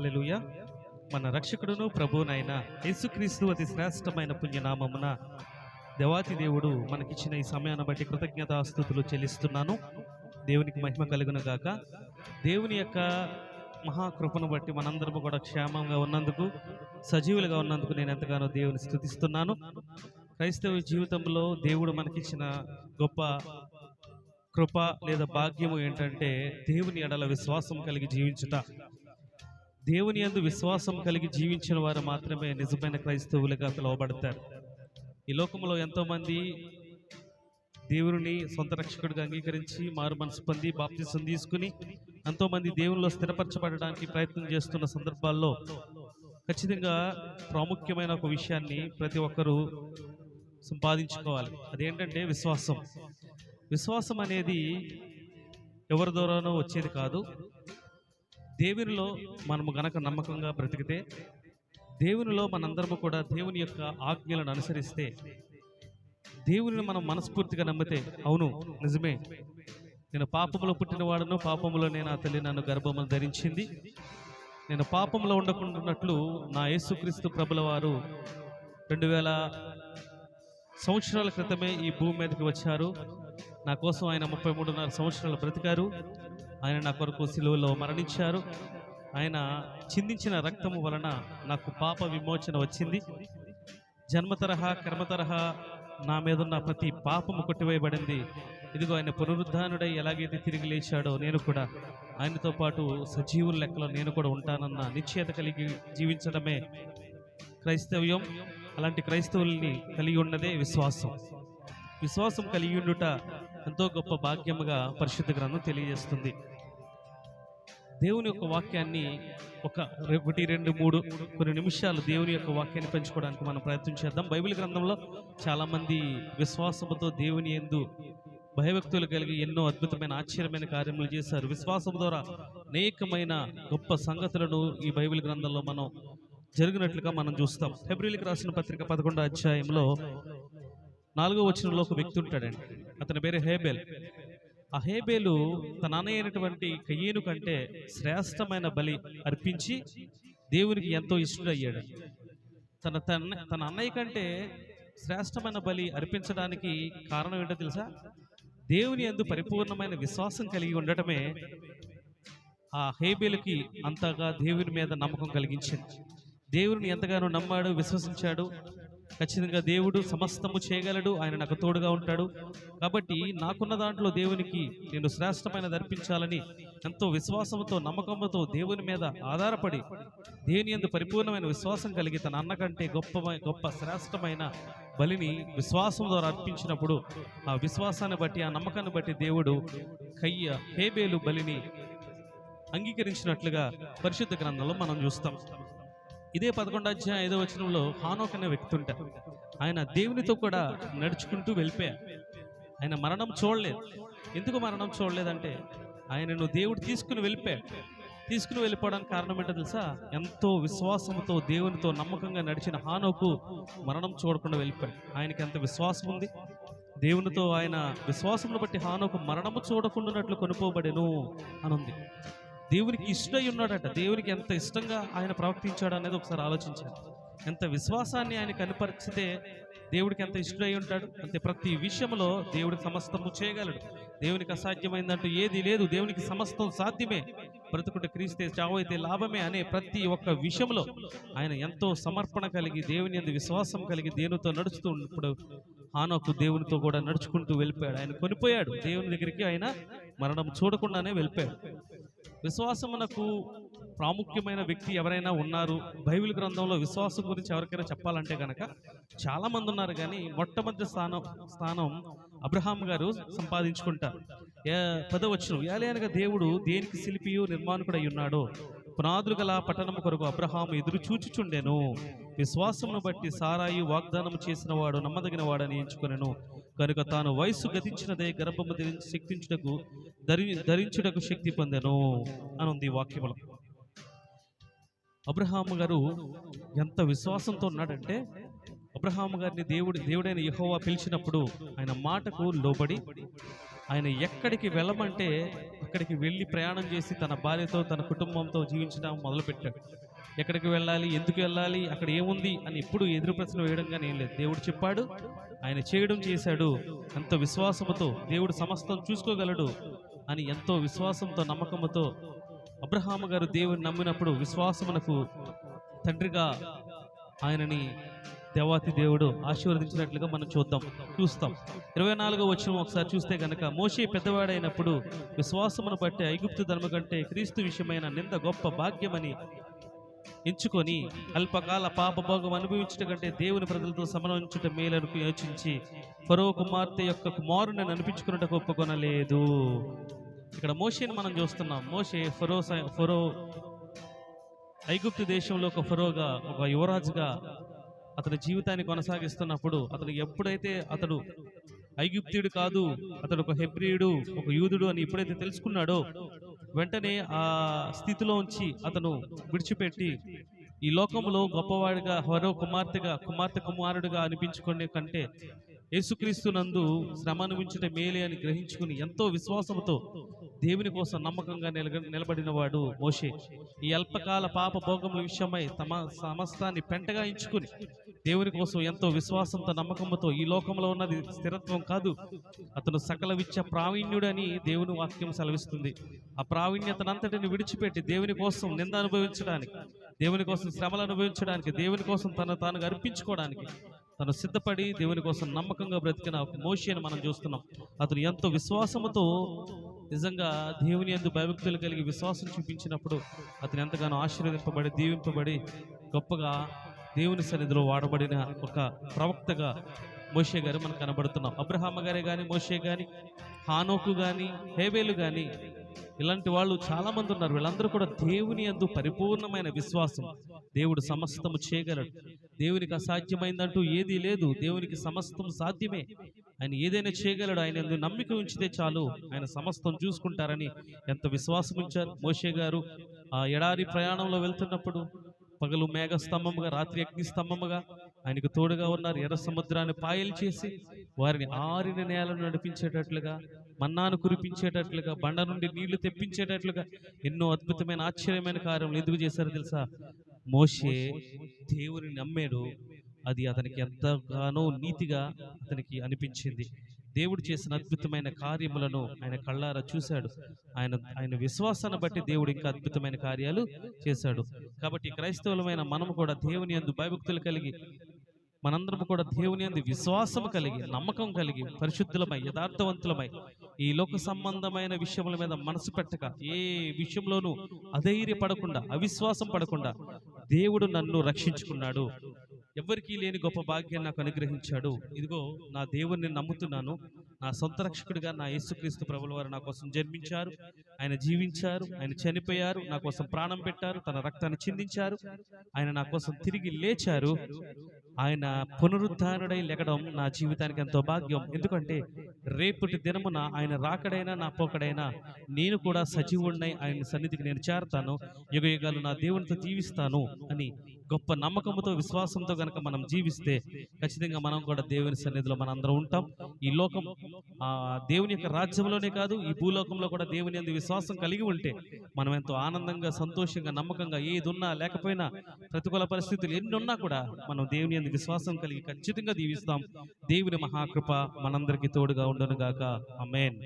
హల్లెలూయా. మన రక్షకుడును ప్రభువునైన యేసుక్రీస్తు అతి శ్రేష్టమైన పుణ్యనామమున దేవాతి దేవుడు మనకిచ్చిన ఈ సమయాన్ని బట్టి కృతజ్ఞతాస్థుతులు చెల్లిస్తున్నాను. దేవునికి మహిమ కలుగును గాక. దేవుని యొక్క మహాకృపను బట్టి మనందరము కూడా క్షేమంగా ఉన్నందుకు సజీవులుగా ఉన్నందుకు నేను ఎంతగానో దేవుని స్థుతిస్తున్నాను. క్రైస్తవ జీవితంలో దేవుడు మనకిచ్చిన గొప్ప కృప లేదా భాగ్యము ఏంటంటే దేవుని ఎడల విశ్వాసం కలిగి జీవించుట. దేవుని యందు విశ్వాసం కలిగి జీవించిన వారు మాత్రమే నిజమైన క్రైస్తవులుగా పిలువబడతారు. ఈ లోకంలో ఎంతోమంది దేవుని సొంత రక్షకుడిగా అంగీకరించి మారు మనసు పొంది బాప్తిసం తీసుకుని ఎంతోమంది దేవునిలో స్థిరపరచబడడానికి ప్రయత్నం చేస్తున్న సందర్భాల్లో ఖచ్చితంగా ప్రాముఖ్యమైన ఒక విషయాన్ని ప్రతి ఒక్కరూ సంపాదించుకోవాలి. అదేంటంటే విశ్వాసం. విశ్వాసం అనేది ఎవరి ద్వారానో వచ్చేది కాదు. దేవునిలో మనము గనక నమ్మకంగా బ్రతికితే దేవునిలో మనందరము కూడా దేవుని యొక్క ఆజ్ఞలను అనుసరిస్తే దేవుని మనం మనస్ఫూర్తిగా నమ్మితే అవును నిజమే. నేను పాపంలో పుట్టినవాడను పాపంలో నేను ఆ తల్లి నన్ను గర్భము ధరించింది. నేను పాపంలో ఉండకుండాన్నట్లు నా యేసుక్రీస్తు ప్రభుల వారు రెండు వేల సంవత్సరాల క్రితమే ఈ భూమి మీదకి వచ్చారు. నా కోసం ఆయన ముప్పై మూడున్నర సంవత్సరాలు బ్రతికారు. ఆయన నా కొరకు సిలువలో మరణించారు. ఆయన చిందించిన రక్తము వలన నాకు పాప విమోచన వచ్చింది. జన్మ తరహా కర్మ తరహా నా మీద ఉన్న ప్రతి పాపము కొట్టివేయబడింది. ఇదిగో ఆయన పునరుద్ధానుడై ఎలాగైతే తిరిగి లేచాడో నేను కూడా ఆయనతో పాటు సజీవుల లెక్కలో నేను కూడా ఉంటానన్న నిశ్చయత కలిగి జీవించడమే క్రైస్తవ్యం. అలాంటి క్రైస్తవుల్ని కలిగి ఉన్నదే విశ్వాసం. విశ్వాసం కలిగి ఉండుట ఎంతో గొప్ప భాగ్యముగా పరిశుద్ధ గ్రంథం తెలియజేస్తుంది. దేవుని యొక్క వాక్యాన్ని ఒక ఒకటి రెండు మూడు కొన్ని నిమిషాలు దేవుని యొక్క వాక్యాన్ని పెంచుకోవడానికి మనం ప్రయత్నం చేద్దాం. బైబిల్ గ్రంథంలో చాలామంది విశ్వాసముతో దేవుని ఎందు భయభక్తులు కలిగి ఎన్నో అద్భుతమైన ఆశ్చర్యమైన కార్యములు చేశారు. విశ్వాసం ద్వారా అనేకమైన గొప్ప సంగతులను ఈ బైబిల్ గ్రంథంలో మనం జరిగినట్లుగా మనం చూస్తాం. ఫిబ్రవరికి రాసిన పత్రిక పదకొండో అధ్యాయంలో నాలుగో వచనంలో ఒక వ్యక్తి ఉంటాడండి. అతని పేరు హేబెల్. అహేబేలు తన అన్నయ్య అయినటువంటి కయ్యేను కంటే శ్రేష్టమైన బలి అర్పించి దేవునికి ఎంతో ఇష్టడయ్యాడు. తన తన తన అన్నయ్య కంటే శ్రేష్టమైన బలి అర్పించడానికి కారణం ఏంటో తెలుసా? దేవుని ఎందు పరిపూర్ణమైన విశ్వాసం కలిగి ఉండటమే ఆ హేబేలుకి అంతగా దేవుని మీద నమ్మకం కలిగించింది. దేవుని ఎంతగానో నమ్మాడు విశ్వసించాడు ఖచ్చితంగా దేవుడు సమస్తము చేయగలడు. ఆయన నాకు తోడుగా ఉంటాడు. కాబట్టి నాకున్న దాంట్లో దేవునికి నేను శ్రేష్టమైన అర్పించాలని ఎంతో విశ్వాసంతో నమ్మకంతో దేవుని మీద ఆధారపడి దేవుని ఎందు పరిపూర్ణమైన విశ్వాసం కలిగి తన అన్న కంటే గొప్ప గొప్ప శ్రేష్టమైన బలిని విశ్వాసం ద్వారా అర్పించినప్పుడు ఆ విశ్వాసాన్ని బట్టి ఆ నమ్మకాన్ని బట్టి దేవుడు కయ్య హేబేలు బలిని అంగీకరించినట్లుగా పరిశుద్ధ గ్రంథంలో మనం చూస్తాం. ఇదే పదకొండు అధ్యాయం ఐదో వచనంలో హానోక్ అనే వ్యక్తి ఉంటారు ఆయన దేవునితో కూడా నడుచుకుంటూ వెళ్ళిపోయారు ఆయన మరణం చూడలేదు. ఎందుకు మరణం చూడలేదంటే ఆయనను దేవుడు తీసుకుని వెళ్ళిపోయాడు తీసుకుని వెళ్ళిపోవడానికి కారణం ఏంటో తెలుసా? ఎంతో విశ్వాసంతో దేవునితో నమ్మకంగా నడిచిన హానోకు మరణం చూడకుండా వెళ్ళిపోయాడు. ఆయనకి ఎంత విశ్వాసం ఉంది? దేవునితో ఆయన విశ్వాసమును బట్టి హానోకు మరణము చూడకుండానట్లు కొనుకోబడెను అని ఉంది దేవునికి ఇష్టమై ఉన్నాడట. దేవునికి ఎంత ఇష్టంగా ఆయన ప్రవర్తించాడు అనేది ఒకసారి ఆలోచించాడు ఎంత విశ్వాసాన్ని ఆయన కనపరిచితే దేవుడికి ఎంత ఇష్టమై ఉంటాడు? అంతే ప్రతి విషయంలో దేవుడికి సమస్తము చేయగలడు. దేవునికి అసాధ్యమైందంటూ ఏది లేదు. దేవునికి సమస్తం సాధ్యమే. బ్రతుకుంటే క్రీస్తే చావైతే లాభమే అనే ప్రతి ఒక్క విషయంలో ఆయన ఎంతో సమర్పణ కలిగి దేవుని ఎందు విశ్వాసం కలిగి దేవునితో నడుస్తూ ఉన్నప్పుడు హానోకు దేవునితో కూడా నడుచుకుంటూ వెళ్ళిపోయాడు. ఆయన కొనిపోయాడు. దేవుని దగ్గరికి ఆయన మరణం చూడకుండానే వెళ్ళిపోయాడు. విశ్వాసమునకు ప్రాముఖ్యమైన వ్యక్తి ఎవరైనా ఉన్నారు. బైబిల్ గ్రంథంలో విశ్వాసం గురించి ఎవరికైనా చెప్పాలంటే కనుక చాలా మంది ఉన్నారు కానీ మొట్టమొదటి స్థానం స్థానం అబ్రహాం గారు సంపాదించుకుంటారు. ఏ పదవచ్చును. ఏలయనగా దేవుడు దేనికి శిల్పియు నిర్మాణకుడై ఉన్నాడో పునాదులు గల పట్టణము కొరకు అబ్రహాము ఎదురు చూచుచుండెను. విశ్వాసమును బట్టి సారాయి వాగ్దానం చేసిన వాడు నమ్మదగిన వాడని ఎంచుకొనెను. కనుక తాను వయస్సు గతించినదే గర్భము ధరించి శక్తించుటకు ధరి ధరించుటకు శక్తి పొందాను అని ఉంది ఈ అబ్రహాము గారు ఎంత విశ్వాసంతో ఉన్నాడంటే అబ్రహాము గారిని దేవుడి దేవుడైన యహోవా పిలిచినప్పుడు ఆయన మాటకు లోబడి ఆయన ఎక్కడికి వెళ్ళమంటే అక్కడికి వెళ్ళి ప్రయాణం చేసి తన భార్యతో తన కుటుంబంతో జీవించడం మొదలుపెట్టాడు. ఎక్కడికి వెళ్ళాలి ఎందుకు వెళ్ళాలి అక్కడ ఏముంది అని ఎప్పుడు ఎదురు ప్రశ్న వేయడం కానీ ఏం లేదు. దేవుడు చెప్పాడు ఆయన చేయడం చేశాడు. అంత విశ్వాసముతో దేవుడు సమస్తం చూసుకోగలడు. అని ఎంతో విశ్వాసంతో నమ్మకంతో అబ్రహాము గారు దేవుని నమ్మినప్పుడు విశ్వాసమునకు తండ్రిగా ఆయనని దేవాతి దేవుడు ఆశీర్వదించినట్లుగా మనం చూద్దాం చూస్తాం. ఇరవై నాలుగో వచ్చిన ఒకసారి చూస్తే గనక మోషే పెద్దవాడైనప్పుడు విశ్వాసమును బట్టి ఐగుప్తు ధర్మ కంటే క్రీస్తు విషయమైన నింద గొప్ప భాగ్యమని ఎంచుకొని అల్పకాల పాపభోగం అనుభవించట కంటే దేవుని ప్రజలతో సమన్వయించుట మేలను యోచించి ఫరో కుమార్తె యొక్క కుమారుని అనిపించుకున్నట్టు ఒప్పుకొనలేదు. ఇక్కడ మోషేని మనం చూస్తున్నాం. మోషే ఫరో ఫరో ఐగుప్తు దేశంలో ఒక ఫరోగా ఒక యువరాజుగా అతని జీవితాన్ని కొనసాగిస్తున్నప్పుడు అతను ఎప్పుడైతే అతడు ఐగుప్తుడు కాదు అతడు ఒక హెబ్రియుడు ఒక యూదుడు అని ఎప్పుడైతే తెలుసుకున్నాడో వెంటనే ఆ స్థితిలో ఉంచి అతను విడిచిపెట్టి ఈ లోకంలో గొప్పవాడిగా హరో కుమార్తెగా కుమార్తె కుమారుడిగా అనిపించుకునే కంటే యేసుక్రీస్తు నందు శ్రమ అనుభవించుట మేలే అని గ్రహించుకుని ఎంతో విశ్వాసంతో దేవుని కోసం నమ్మకంగా నిలగ నిలబడిన వాడు మోషే. ఈ అల్పకాల పాప భోగముల విషయమై తమ సమస్తాన్ని పెంటగా ఎంచుకుని దేవుని కోసం ఎంతో విశ్వాసంతో నమ్మకంతో ఈ లోకంలో ఉన్నది స్థిరత్వం కాదు. అతను సకల విచ్చ ప్రావీణ్యుడని దేవుని వాక్యం సెలవిస్తుంది. ఆ ప్రావీణ్యతనంతటిని విడిచిపెట్టి దేవుని కోసం నింద అనుభవించడానికి దేవుని కోసం శ్రమలు అనుభవించడానికి దేవుని కోసం తను తాను అర్పించుకోవడానికి తను సిద్ధపడి దేవుని కోసం నమ్మకంగా బ్రతికిన ఒక మోషిని మనం చూస్తున్నాం. అతను ఎంతో విశ్వాసముతో నిజంగా దేవుని ఎందు భయభక్తులు కలిగి విశ్వాసం చూపించినప్పుడు అతను ఎంతగానో ఆశీర్వదింపబడి దీవింపబడి గొప్పగా దేవుని సన్నిధిలో వాడబడిన ఒక ప్రవక్తగా మోషే గారు మనకు కనబడుతున్నాం. అబ్రహామ గారే కానీ మోషే కానీ హానోకు కానీ హేవేలు కానీ ఇలాంటి వాళ్ళు చాలా మంది ఉన్నారు. వీళ్ళందరూ కూడా దేవుని అందు పరిపూర్ణమైన విశ్వాసం. దేవుడు సమస్తము చేయగలడు. దేవునికి అసాధ్యమైందంటూ ఏదీ లేదు. దేవునికి సమస్తం సాధ్యమే. ఆయన ఏదైనా చేయగలడు. ఆయన ఎందుకు నమ్మిక ఉంచితే చాలు. ఆయన సమస్తం చూసుకుంటారని ఎంత విశ్వాసం ఉంచారు మోషే గారు. ఆ ఎడారి ప్రయాణంలో వెళ్తున్నప్పుడు పగలు మేఘ స్తంభముగా రాత్రి అగ్ని స్తంభముగా ఆయనకు తోడుగా ఉన్నారు. ఎర్ర సముద్రాన్ని పాయలు చేసి వారిని ఆరిన నేలను నడిపించేటట్లుగా మన్నాను కురిపించేటట్లుగా బండ నుండి నీళ్ళు తెప్పించేటట్లుగా ఎన్నో అద్భుతమైన ఆశ్చర్యమైన కార్యములు ఎందుకు చేశారో తెలుసా? మోషే దేవుని నమ్మాడు. అది అతనికి ఎంతగానో నీతిగా అతనికి అనిపించింది. దేవుడు చేసిన అద్భుతమైన కార్యములను ఆయన కళ్ళారా చూశాడు. ఆయన ఆయన విశ్వాసాన్ని బట్టి దేవుడు ఇంకా అద్భుతమైన కార్యాలు చేశాడు. కాబట్టి క్రైస్తవులమైన మనము కూడా దేవుని యందు భయభక్తులు కలిగి మనందరం కూడా దేవుని యందు విశ్వాసం కలిగి నమ్మకం కలిగి పరిశుద్ధులమై యథార్థవంతులమై ఈ లోక సంబంధమైన విషయముల మీద మనసు పెట్టక ఏ విషయంలోనూ అధైర్యపడకుండా అవిశ్వాసం పడకుండా దేవుడు నన్ను రక్షించుకున్నాడు. ఎవరికీ లేని గొప్ప భాగ్యాన్ని నాకు అనుగ్రహించాడు. ఇదిగో నా దేవుణ్ణి నమ్ముతున్నాను. నా సొంత రక్షకుడిగా నా యేసుక్రీస్తు ప్రభుల వారు నా కోసం జన్మించారు. ఆయన జీవించారు. ఆయన చనిపోయారు. నా కోసం ప్రాణం పెట్టారు. తన రక్తాన్ని చిందించారు. ఆయన నా కోసం తిరిగి లేచారు. ఆయన పునరుద్ధానుడై లెగడం నా జీవితానికి ఎంతో భాగ్యం. ఎందుకంటే రేపటి దినమున ఆయన రాకడైనా నా పోకడైనా నేను కూడా సజీవుడినై ఆయన సన్నిధికి నేను చేరతాను. యుగ యుగాలు నా దేవునితో జీవిస్తాను అని గొప్ప నమ్మకంతో విశ్వాసంతో కనుక మనం జీవిస్తే ఖచ్చితంగా మనం కూడా దేవుని సన్నిధిలో మనందరం ఉంటాం. ఈ లోకం దేవుని యొక్క రాజ్యంలోనే కాదు ఈ భూలోకంలో కూడా దేవుని అందు విశ్వాసం కలిగి ఉంటే మనం ఎంతో ఆనందంగా సంతోషంగా నమ్మకంగా ఏది ఉన్నా లేకపోయినా ప్రతికూల పరిస్థితులు ఎన్ని ఉన్నా కూడా మనం దేవుని అందు విశ్వాసం కలిగి ఖచ్చితంగా దీవిస్తాం దేవుని మహాకృప మనందరికీ తోడుగా ఉండను గాక అమేన్